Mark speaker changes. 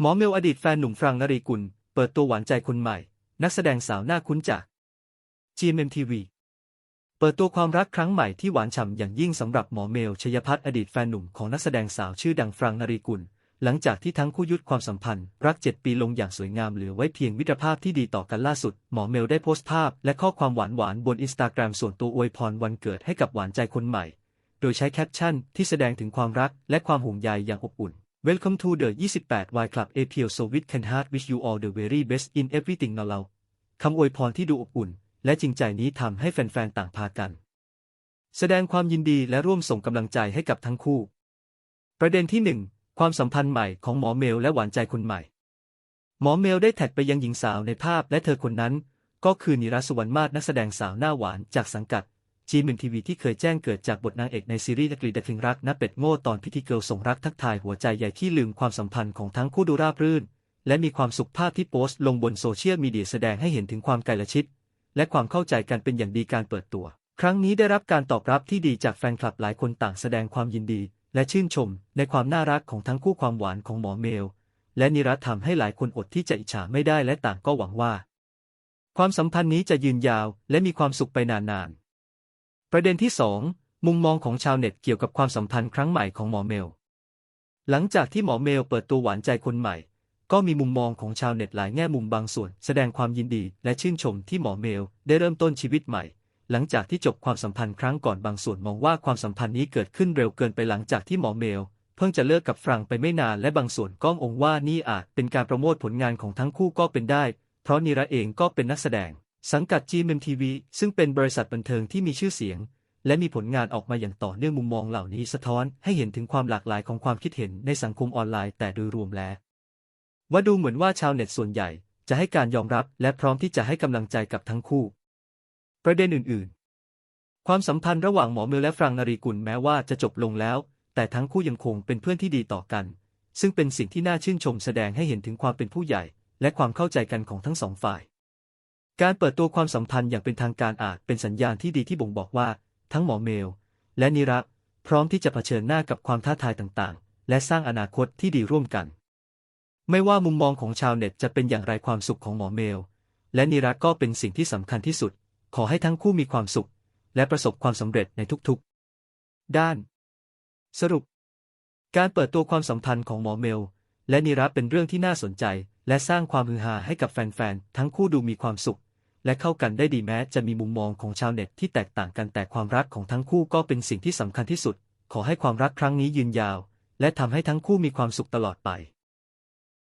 Speaker 1: หมอเมลอดีตแฟนหนุ่มฟรังนรีกุล เปิดตัวหวานใจคนใหม่ นักแสดงสาวหน้าคุ้นจาก GMMTV เปิดตัวความรักครั้งใหม่ที่หวานฉ่ำอย่างยิ่งสำหรับหมอเมลชยพัฒน์อดีตแฟนหนุ่มของนักแสดงสาวชื่อดังฟรังนรีกุล หลังจากที่ทั้งคู่ยุติความสัมพันธ์ รัก7ปีลงอย่างสวยงามเหลือไว้เพียงมิตรภาพที่ดีต่อกันล่าสุด หมอเมลได้โพสต์ภาพ และข้อความหวานๆบนอินสตาแกรมส่วนตัวอวยพรวันเกิดให้กับหวานใจคนใหม่ โดยใช้แคปชั่นที่แสดงถึงความรักและความห่วงใยอย่างอบอุ่น Welcome to the 28 Y Club APL So with can heart wish you all the very best in everything now เรา คำอวยพรที่ดูอบอุ่น และจริงใจนี้ทำให้แฟนๆ ต่างพากัน แสดงความยินดีและร่วมส่งกำลังใจให้กับทั้งคู่ ประเด็นที่ 1 ความสัมพันธ์ใหม่ของหมอเมลและหวานใจคนใหม่ หมอเมลได้แท็กไปยังหญิงสาวในภาพและเธอคนนั้น ก็คือนิรัสสุวรรณมาศนักแสดงสาวหน้าหวานจากสังกัด จีมินทีวีที่เคยแจ้งเกิดจากบทนางเอกในซีรีส์นักลีดคลิงรักนับเป็ดโง่ตอนพิธีเกิลส่งรักทักทายหัวใจใหญ่ที่ลืมความสัมพันธ์ของทั้งคู่ดูราบรื่น และมีความสุขภาพที่โพสต์ลงบนโซเชียลมีเดียแสดงให้เห็นถึงความใกล้ชิด และความเข้าใจกันเป็นอย่างดีการเปิดตัว ครั้งนี้ได้รับการตอบรับที่ดีจากแฟนคลับหลายคนต่างแสดงความยินดี และชื่นชม ในความน่ารักของทั้งคู่ความหวานของหมอเมล และนิรัตทำให้หลายคนอดที่จะอิจฉาไม่ได้และต่างก็หวังว่า ความสัมพันธ์นี้จะยืนยาว และมีความสุขไปนานๆ ประเด็นที่ 2 มุมมองของชาวเน็ตเกี่ยวกับความสัมพันธ์ครั้งใหม่ของหมอเมล หลังจากที่หมอเมลเปิดตัวหวานใจคนใหม่ ก็มีมุมมองของชาวเน็ตหลายแง่มุมบางส่วน แสดงความยินดีและชื่นชมที่หมอเมลได้เริ่มต้นชีวิตใหม่ หลังจากที่จบความสัมพันธ์ครั้งก่อนบางส่วนมองว่าความสัมพันธ์นี้เกิดขึ้นเร็วเกินไปหลังจากที่หมอเมล เพิ่งจะเลิกกับฟรังไปไม่นานและบางส่วนก็องว่านี่อาจเป็นการโปรโมทผลงานของทั้งคู่ก็เป็นได้ เพราะนิระเองก็เป็นนักแสดง สังกัด GMMTV ซึ่งเป็นบริษัทบันเทิงที่มีชื่อเสียง และมีผลงานออกมาอย่างต่อเนื่องมุมมองเหล่านี้สะท้อนให้เห็นถึงความหลากหลายของความคิดเห็นในสังคมออนไลน์แต่โดยรวมแล้วว่าดูเหมือนว่าชาวเน็ตส่วนใหญ่จะให้การยอมรับและพร้อมที่จะให้กำลังใจกับทั้งคู่ ประเด็นอื่น ๆ ความสัมพันธ์ระหว่างหมอเมลและฟรังนารีกุลแม้ว่าจะจบลงแล้ว แต่ทั้งคู่ยังคงเป็นเพื่อนที่ดีต่อกัน ซึ่งเป็นสิ่งที่น่าชื่นชมแสดงให้เห็นถึงความเป็นผู้ใหญ่ และความเข้าใจกันของทั้งสองฝ่าย การเปิดตัวความสัมพันธ์อย่างเป็นทางการอาจเป็นสัญญาณที่ดีที่บ่งบอกว่า ทั้งหมอเมล และนิระพร้อมที่จะเผชิญหน้ากับความท้าทายต่างๆ และสร้างอนาคตที่ดีร่วมกัน ไม่ว่ามุมมองของชาวเน็ตจะเป็นอย่างไรความสุขของหมอเมล และนิระก็เป็นสิ่งที่สำคัญที่สุด ขอให้ทั้งคู่มีความสุข และประสบความสำเร็จในทุกๆ ด้าน สรุป การเปิดตัวความสัมพันธ์ของหมอเมล และนิระเป็นเรื่องที่น่าสนใจ และสร้างความฮือฮาให้กับแฟนๆทั้งคู่ดูมีความสุข และเข้ากันได้ดีแม้จะมีมุมมองของชาวเน็ตที่แตกต่างกันแต่ความรักของทั้งคู่ก็เป็นสิ่งที่สำคัญที่สุด ขอให้ความรักครั้งนี้ยืนยาว และทำให้ทั้งคู่มีความสุขตลอดไป